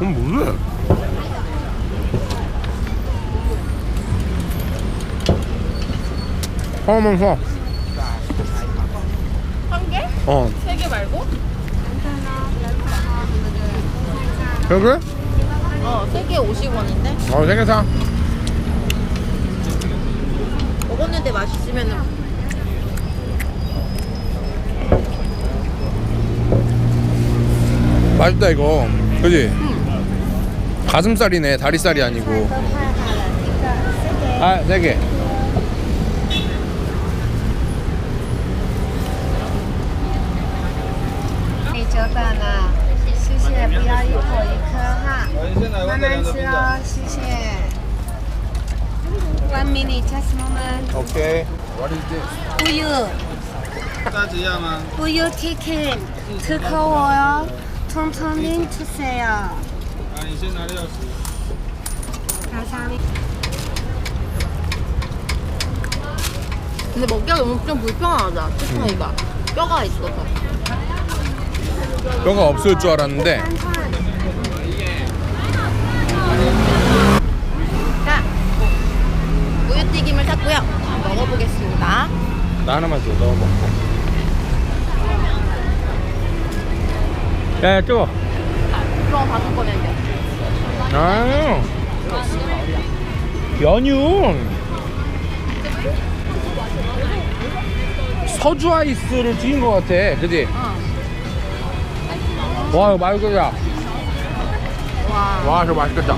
그럼 뭐래? 하면서 한 개? 어 세 개 말고? 여기? 어, 세 개 50원인데? 어 세개 사. 먹었는데 맛있으면은 맛있다 이거. 그지? 가슴살이네 다리살이 아니고 아 세게 One minute, just moment. Okay. What is this? 우유. 따지야만. 우유 치킨. 그거워요. 천천히 주세요. 아 이제 날이 왔어. 근데 먹기가 너무 좀 불편하다. 치파이가 음. 뼈가 있어서. 뼈가 없을 줄 알았는데 자, 우유튀김을 샀고요. 먹어보겠습니다. 나 하나만 줘. 넣어 먹고. 야, 야 뜨거. 그럼 다섯 번에 아 연유 서주 아이스를 튀긴 것 같아. 그지? 와 이거 맛있겠다. 와. 와 저거 맛있겠다